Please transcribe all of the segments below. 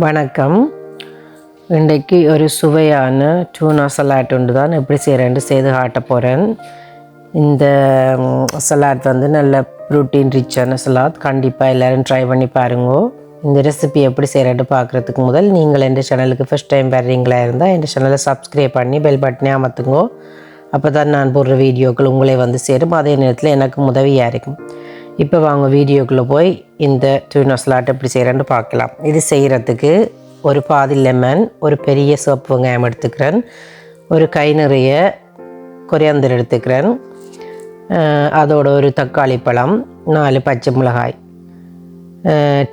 வணக்கம். இன்றைக்கு ஒரு சுவையான டூனா சலாட் ஒன்று தான் எப்படி செய்கிறேன் செய்து காட்ட போகிறேன் இந்த சலாட் வந்து நல்ல ப்ரோட்டீன் ரிச்சான சலாட் கண்டிப்பாக எல்லோரும் ட்ரை பண்ணி பாருங்க. இந்த ரெசிபி எப்படி செய்கிறேன்னு பார்க்குறதுக்கு முதல் நீங்கள் எந்த சேனலுக்கு ஃபஸ்ட் டைம் வர்றீங்களா இருந்தால் என் சேனலை சப்ஸ்கிரைப் பண்ணி பெல் பட்டனே அமர்த்துங்கோ. அப்போ தான் நான் போடுற வீடியோக்கள் உங்களே வந்து சேரும். அதே நேரத்தில் எனக்கு உதவியாக இருக்கும். இப்போ வாங்க வீடியோக்குள்ளே போய் இந்த டூனோ ஸ்லாட் எப்படி செய்கிறேன்னு பார்க்கலாம். இது செய்கிறதுக்கு ஒரு பாதி லெமன் ஒரு பெரிய சோப்பு வெங்காயம் எடுத்துக்கிறேன். ஒரு கை நிறைய கொரியாந்தர் எடுத்துக்கிறேன். அதோட ஒரு தக்காளி பழம் நாலு பச்சை மிளகாய்.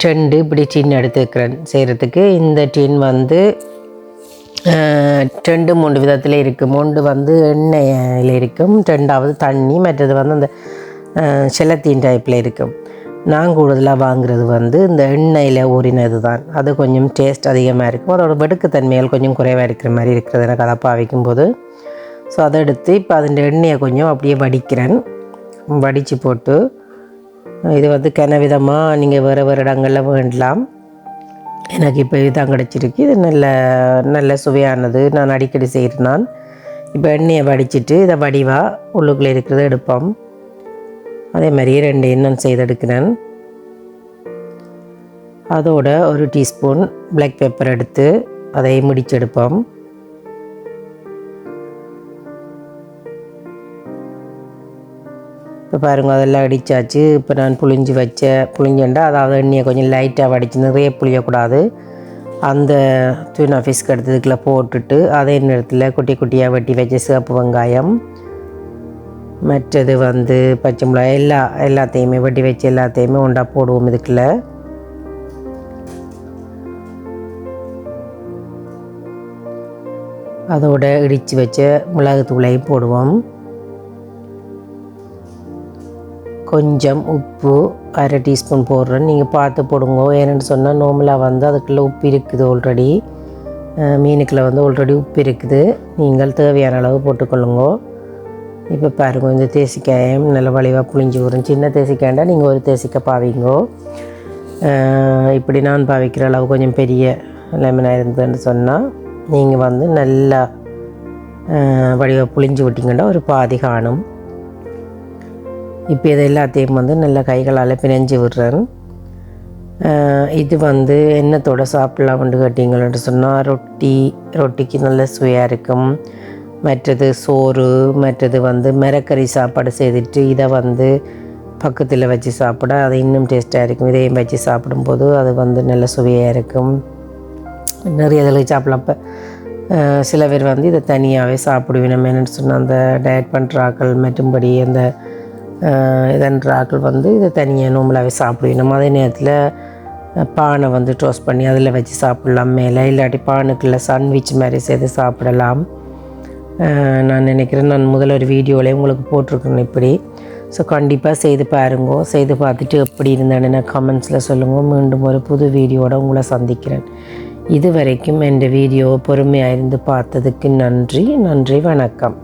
டெண்டு இப்படி டின் எடுத்துக்கிறேன் செய்கிறதுக்கு இந்த டின் வந்து அஹ் ரெண்டு மூணு விதத்தில் இருக்கும். மூன்று வந்து எண்ணெயில் இருக்கும் ரெண்டாவது தண்ணி மற்றது வந்து அந்த செல்லத்தீன் டைப்பில் இருக்கும் நான் கூடுதலாக வாங்குறது வந்து இந்த எண்ணெயில் ஊறினது தான் அது கொஞ்சம் டேஸ்ட் அதிகமாக இருக்கும். அதோட வெடுக்குத்தன்மைகள் கொஞ்சம் குறைவாக இருக்கிற மாதிரி இருக்கிறது எனக்கு அதை பாவிக்கும் போது ஸோ அதை எடுத்து இப்போ அதன் எண்ணெயை கொஞ்சம் அப்படியே வடிக்கிறேன். வடித்து போட்டு இது வந்து கனவிதமாக நீங்கள் வேறு வேறு இடங்களில் வேண்டலாம். எனக்கு இப்போ இதுதான் கிடச்சிருக்கு. இது நல்ல நல்ல சுவையானது. நான் அடிக்கடி செய்கிறேன் நான் இப்போ எண்ணெயை வடிச்சிட்டு இதை வடிவாக உள்ளுக்குள்ளே இருக்கிறத எடுப்போம். அதே மாதிரியே ரெண்டு நான் செய்தெடுக்கிறேன். அதோட ஒரு டீஸ்பூன் பிளாக் பெப்பர் எடுத்து அதை முடிச்செடுப்போம். இப்போ பாருங்கள் அதெல்லாம் அடித்தாச்சு இப்போ நான் புளிஞ்சு வச்ச புளிஞ்சேன்டா அதாவது எண்ணெயை கொஞ்சம் லைட்டாக வடித்து நிறைய புளியக்கூடாது. அந்த தூனா ஃபிஸ்க் எடுத்ததுக்குள்ளே போட்டுட்டு அதே நேரத்தில் குட்டி குட்டியாக வெட்டி வச்ச சிவப்பு வெங்காயம் மற்றது வந்து பச்சை மிளகாய் எல்லா எல்லாத்தையுமே வெட்டி வச்சு எல்லாத்தையுமே ஒன்றா போடுவோம் இதுக்குள்ள. அதோட இடித்து வச்ச மிளகுத்தூளையும் போடுவோம். கொஞ்சம் உப்பு அரை டீஸ்பூன் போடுறேன். நீங்கள் பார்த்து போடுங்க. ஏன்னு சொன்னால் நோமலாக வந்து அதுக்குள்ளே உப்பு இருக்குது ஆல்ரெடி மீனுக்குள்ளே வந்து ஆல்ரெடி உப்பு இருக்குது. நீங்கள் தேவையான அளவு போட்டுக்கொள்ளுங்க. இப்போ பாருங்க இந்த தேசிக்காயம் நல்ல வலிவாக புளிஞ்சு வரும். சின்ன தேசிக்காய்ண்டா நீங்கள் ஒரு தேசிக்காய் பாவிங்கோ. இப்படி நான் பாவிக்கிற அளவு கொஞ்சம் பெரிய லெமனாக இருந்ததுன்னு சொன்னால் நீங்கள் வந்து நல்லா வடிவாக புளிஞ்சு விட்டிங்கன்னா ஒரு பாதி காணும். இப்போ இது எல்லாத்தையும் வந்து நல்லா கைகளால் பிணைஞ்சு விடுறேன். இது வந்து எண்ணத்தோட சாப்பிட்லாம்னு கேட்டிங்கன்னு சொன்னால் ரொட்டி ரொட்டிக்கு நல்ல சுவையாக இருக்கும். மற்றது சோறு மற்றது வந்து மிரக்கறி சாப்பாடு செய்துட்டு இதை வந்து பக்கத்தில் வச்சு சாப்பிட அது இன்னும் டேஸ்ட்டாக இருக்கும். இதையும் வச்சு சாப்பிடும்போது அது வந்து நல்ல சுவையாக இருக்கும். நிறைய இதில் சாப்பிடலாம். இப்போ சில பேர் வந்து இதை தனியாகவே சாப்பிடுவேன் நம்ம என்னென்னு சொன்னால் அந்த டயட் பண்ணுற ஆக்கள் மற்றும்படி அந்த இதன்ற ஆக்கள் வந்து இதை தனியாக நோம்பலாகவே சாப்பிடுவேன். நம்ம அதே நேரத்தில் பானை வந்து டோஸ்ட் பண்ணி அதில் வச்சு சாப்பிட்லாம் மேலே. இல்லாட்டி பானுக்குள்ளே சாண்ட்விச் மாதிரி செய்து சாப்பிடலாம். நான் நினைக்கிறேன் நான் முதல்ல ஒரு வீடியோவில் உங்களுக்கு போட்டிருக்கேன் இப்படி. ஸோ கண்டிப்பாக செய்து பாருங்க. செய்து பார்த்துட்டு எப்படி இருந்தேன்னு நான் கமெண்ட்ஸில் சொல்லுங்கள் மீண்டும் ஒரு புது வீடியோட உங்களை சந்திக்கிறேன். இது வரைக்கும் என் வீடியோவை பொறுமையாக இருந்து பார்த்ததுக்கு நன்றி. நன்றி வணக்கம்.